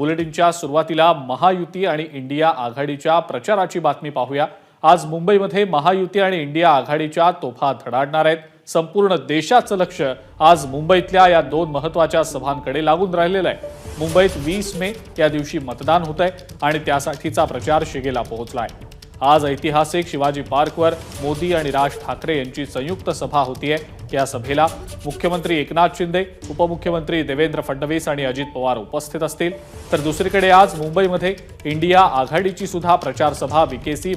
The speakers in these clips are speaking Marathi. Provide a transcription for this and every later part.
बुलेटिनच्या सुरुवातीला महायुती आणि इंडिया आघाडीच्या प्रचाराची बातमी पाहूया. आज मुंबईमध्ये महायुती आणि इंडिया आघाडीच्या तोफा धडाडणार आहेत. संपूर्ण देशाचं लक्ष आज मुंबईतल्या या दोन महत्त्वाच्या सभांकडे लागून राहिलेलं आहे. मुंबईत वीस मे या दिवशी मतदान होत आहे आणि त्यासाठीचा प्रचार शिगेला पोहोचला आहे आज ऐतिहासिक शिवाजी पार्कवर मोदी आणि राज ठाकरे यांची संयुक्त सभा होतीये. या सभेला मुख्यमंत्री एकनाथ शिंदे उपमुख्यमंत्री देवेंद्र फडणवीस आणि अजित पवार उपस्थित असतील. तर दुसरीकडे आज मुंबईमध्ये इंडिया आघाडीची सुद्धा प्रचार सभा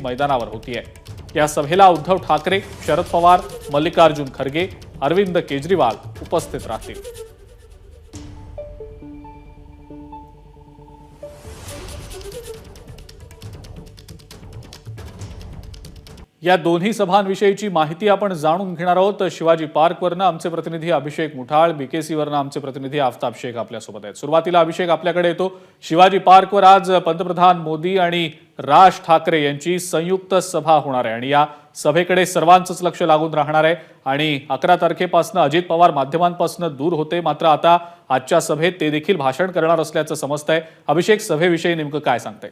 मैदानावर होतीये. या सभेला उद्धव ठाकरे शरद पवार मल्लिकार्जुन खरगे अरविंद केजरीवाल उपस्थित राहतील. या दोन्ही सभांविषयीची माहिती आपण जाणून घेणार आहोत. शिवाजी पार्कवरनं आमचे प्रतिनिधी अभिषेक मुठाळ बीकेसीवरनं आमचे प्रतिनिधी आफताब शेख आपल्यासोबत आहेत. सुरुवातीला अभिषेक आपल्याकडे येतो. शिवाजी पार्कवर आज पंतप्रधान मोदी आणि राज ठाकरे यांची संयुक्त सभा होणार आहे आणि या सभेकडे सर्वांचंच लक्ष लागून राहणार आहे. आणि अकरा तारखेपासून अजित पवार माध्यमांपासून दूर होते. मात्र आता आजच्या सभेत ते देखील भाषण करणार असल्याचं समजतंय. अभिषेक सभेविषयी नेमकं काय सांगतंय?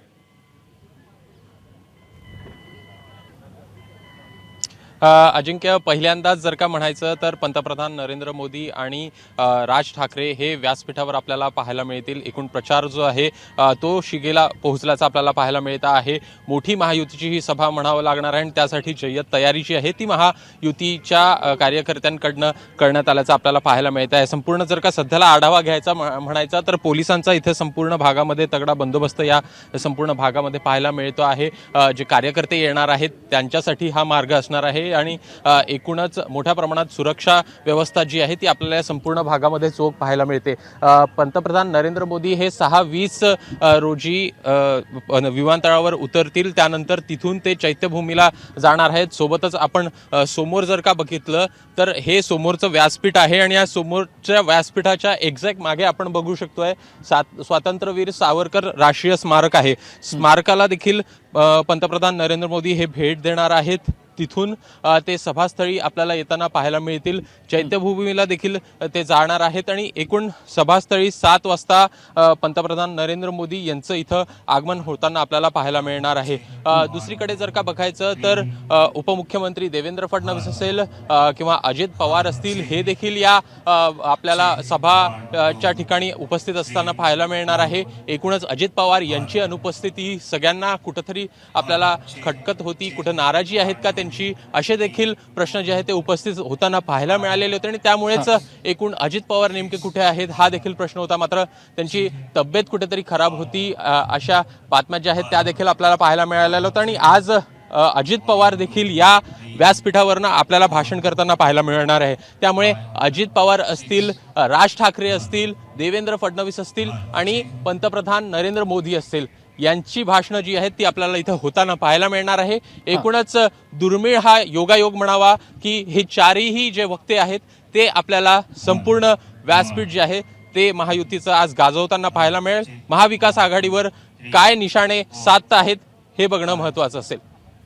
अजिंक्य पहिल्यांदाच जर का म्हणायचं तर पंतप्रधान नरेंद्र मोदी आणि राज ठाकरे हे व्यासपीठावर आपल्याला पाहायला मिळतील. एकूण प्रचार जो आहे तो शिगेला पोहोचल्याचा आपल्याला पाहायला मिळत आहे. मोठी महायुतीची ही सभा म्हणावं लागणार आहे आणि त्यासाठी जय्यत तयारी जी आहे. ती महायुतीच्या कार्यकर्त्यांकडनं करण्यात आल्याचं आपल्याला पाहायला मिळत आहे. संपूर्ण जर का सध्याला आढावा घ्यायचा म्हणायचा तर पोलिसांचा इथे संपूर्ण भागामध्ये तगडा बंदोबस्त या संपूर्ण भागामध्ये पाहायला मिळतो आहे. जे कार्यकर्ते येणार आहेत त्यांच्यासाठी हा मार्ग असणार आहे. आणि एकूणच मोठ्या प्रमाणात सुरक्षा व्यवस्था जी आहे ती आपल्याला या संपूर्ण भागामध्ये चोख पाहायला मिळते. पंतप्रधान नरेंद्र मोदी हे सहा वीस रोजी विमानतळावर उतरतील. त्यानंतर तिथून ते चैत्यभूमीला जाणार आहेत. सोबतच आपण समोर जर का बघितलं तर हे समोरचं व्यासपीठ आहे आणि या समोरच्या व्यासपीठाच्या एक्झॅक्ट मागे आपण बघू शकतोय सात स्वातंत्र्यवीर सावरकर राष्ट्रीय स्मारक आहे. स्मारकाला देखील पंतप्रधान नरेंद्र मोदी हे भेट देणार आहेत. तिथून ते सभास्थळी आपल्याला येताना पाहायला मिळतील. चैत्यभूमीला देखील ते जाणार आहेत. आणि एकूण सभास्थळी सात वाजता पंतप्रधान नरेंद्र मोदी यांचं इथं आगमन होताना आपल्याला पाहायला मिळणार आहे. दुसरीकडे जर का बघायचं तर उपमुख्यमंत्री देवेंद्र फडणवीस असेल किंवा अजित पवार असतील हे देखील या आपल्याला सभाच्या ठिकाणी उपस्थित असताना पाहायला मिळणार आहे. एकूणच अजित पवार यांची अनुपस्थिती सगळ्यांना कुठंतरी आपल्याला खटकत होती. कुठं नाराजी आहेत का त्यांची? असे देखील प्रश्न जे आहेत ते उपस्थित होताना पाहायला मिळालेले होते आणि त्यामुळेच एकूण अजित पवार नेमके कुठे आहेत हा देखील प्रश्न होता. मात्र त्यांची तब्येत कुठेतरी खराब होती अशा बातम्या ज्या आहेत त्या देखील आपल्याला पाहायला मिळालेल्या होत्या आणि आज अजित पवार देखील या व्यासपीठावरनं आपल्याला भाषण करताना पाहायला मिळणार आहे. त्यामुळे अजित पवार असतील राज ठाकरे असतील देवेंद्र फडणवीस असतील आणि पंतप्रधान नरेंद्र मोदी असतील. यांची भाषणं जी आहेत ती आपल्याला इथं होताना पाहायला मिळणार आहे. एकूणच दुर्मिळ हा योगायोग म्हणावा की हे चारही जे वक्ते आहेत ते आपल्याला संपूर्ण व्यासपीठ जे आहे ते महायुतीचं आज गाजवताना पाहायला मिळेल. महाविकास आघाडीवर काय निशाणे साधत आहेत हे बघणं महत्वाचं असेल.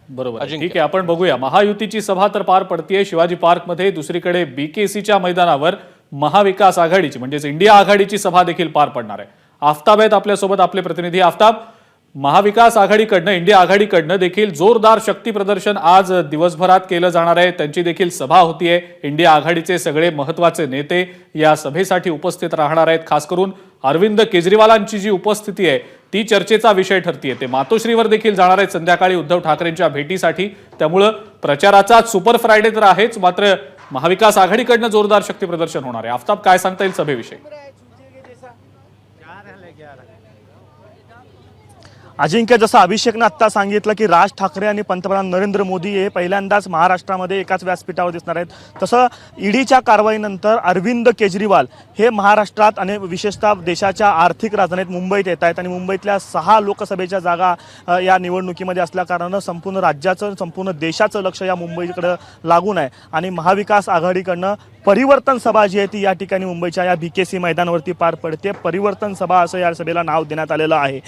बरोबर. ठीक आहे आपण बघूया. महायुतीची सभा तर पार पडतीये. शिवाजी पार्कमध्ये दुसरीकडे बीकेसीच्या मैदानावर महाविकास आघाडीची म्हणजेच इंडिया आघाडीची सभा देखील पार पडणार आहे. आफताब आहेत आपल्यासोबत आपले प्रतिनिधी. आफताब महाविकास आघाडीकडनं इंडिया आघाडीकडनं देखील जोरदार शक्ती प्रदर्शन आज दिवसभरात केलं जाणार आहे. त्यांची देखील सभा होतीये. इंडिया आघाडीचे सगळे महत्त्वाचे नेते या सभेसाठी उपस्थित राहणार आहेत. खास करून अरविंद केजरीवालांची जी उपस्थिती आहे ती चर्चेचा विषय ठरतीये. ते मातोश्रीवर देखील जाणार आहेत संध्याकाळी उद्धव ठाकरेंच्या भेटीसाठी. त्यामुळं प्रचाराचा सुपर फ्रायडे तर आहेच मात्र महाविकास आघाडीकडनं जोरदार शक्ती प्रदर्शन होणार आहे. आफताब काय सांगता येईल सभेविषयी? अजिंक्य जसं अभिषेकनं आत्ता सांगितलं की राज ठाकरे आणि पंतप्रधान नरेंद्र मोदी हे पहिल्यांदाच महाराष्ट्रामध्ये एकाच व्यासपीठावर दिसणार आहेत. तसं ईडीच्या कारवाईनंतर अरविंद केजरीवाल हे महाराष्ट्रात आणि विशेषतः देशाच्या आर्थिक राजधानीत मुंबईत येत आहेत आणि मुंबईतल्या सहा लोकसभेच्या जागा या निवडणुकीमध्ये असल्याकारणानं संपूर्ण राज्याचं संपूर्ण देशाचं लक्ष या मुंबईकडं लागून आहे. आणि महाविकास आघाडीकडनं परिवर्तन सभा जी आहे ती या ठिकाणी मुंबईच्या या बी के सी मैदानावरती पार पडते. परिवर्तन सभा असं या सभेला नाव देण्यात आलेलं आहे.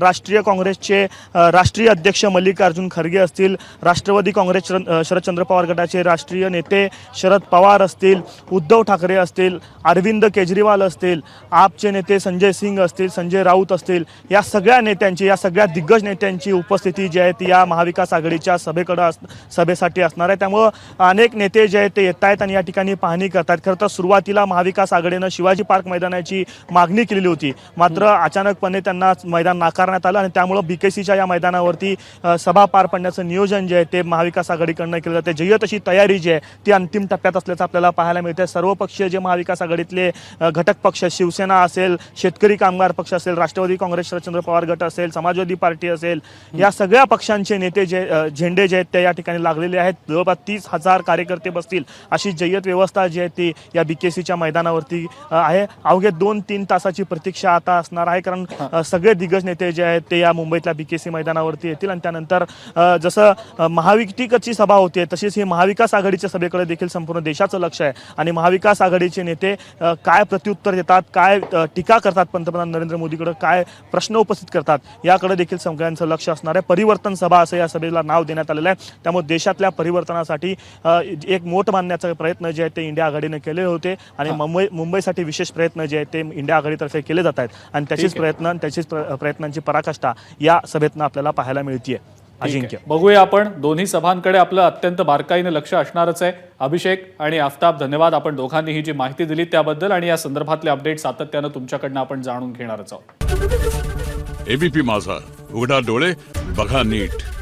राष्ट्रीय काँग्रेसचे राष्ट्रीय अध्यक्ष मल्लिकार्जुन खरगे असतील राष्ट्रवादी काँग्रेस शरदचंद्र पवार गटाचे राष्ट्रीय नेते शरद पवार असतील उद्धव ठाकरे असतील अरविंद केजरीवाल असतील आपचे नेते संजय सिंग असतील संजय राऊत असतील या सगळ्या नेत्यांची या सगळ्या दिग्गज नेत्यांची उपस्थिती जी आहे ती या महाविकास आघाडीच्या सभेकडं अस सभेसाठी असणार आहे. त्यामुळं अनेक नेते जे आहेत ते येत आहेत आणि या ठिकाणी पाहणी करतात. खरं तर सुरुवातीला महाविकास आघाडीनं शिवाजी पार्क मैदानाची मागणी केलेली होती. मात्र अचानकपणे त्यांना मैदान नाकारण्यात आलं आणि त्यामुळं बी के सीच्या या मैदानावरती सभा पार पडण्याचं नियोजन जे आहे ते महाविकास आघाडीकडनं केलं जाते. जय्यत अशी तयारी जी आहे ती अंतिम टप्प्यात असल्याचं आपल्याला पाहायला मिळते सर्व पक्षीय जे महाविकास आघाडीतले घटक पक्ष शिवसेना असेल शेतकरी कामगार पक्ष असेल राष्ट्रवादी काँग्रेस शरदचंद्र पवार गट असेल समाजवादी पार्टी असेल या सगळ्या पक्षांचे नेते जे झेंडे जे आहेत ते या ठिकाणी लागलेले आहेत. जवळपास तीस हजार कार्यकर्ते बसतील अशी जय्यत व्यवस्था जी आहे ती या बी के सीच्या मैदानावरती आहे. अवघे दोन तीन तासाची प्रतीक्षा आता असणार आहे. कारण सगळे दिग्गज नेते जे आहेत ते या मुंबईतल्या बी के सी मैदानावरती येतील. आणि त्यानंतर जसं अ, महाविकासची सभा होते तशीच ही महाविकास आघाडीच्या सभेकडे देखील संपूर्ण देशाचं लक्ष आहे. आणि महाविकास आघाडीचे नेते काय प्रत्युत्तर देतात काय टीका करतात पंतप्रधान नरेंद्र मोदीकडे काय प्रश्न उपस्थित करतात याकडे देखील सगळ्यांचं लक्ष असणार आहे. परिवर्तन सभा असं या सभेला नाव देण्यात आलेलं आहे. त्यामुळे देशातल्या परिवर्तनासाठी एक मोठ बांधण्याचा प्रयत्न जे आहेत ते इंडिया आघाडीने केले होते आणि मुंबई मुंबईसाठी विशेष प्रयत्न जे आहेत ते इंडिया आघाडीतर्फे केले जात आहेत. आणि त्याचीच. प्रयत्न आणि त्याचीच प्र- प्रयत्नांची पराकाष्ठा या सभेतनं आपल्याला पाहायला मिळतीये. अजिंक्य. बघूया आपण. दोन्ही सभांकडे आपलं अत्यंत बारकाईने लक्ष असणारच आहे. अभिषेक आणि आफताब धन्यवाद. आपण दोघांनी ही जी माहिती दिली त्याबद्दल आणि या संदर्भातले अपडेट सातत्यानं तुमच्याकडनं आपण जाणून घेणारच आहोत. एबीपी माझा. उघडा डोळे बघा नीट.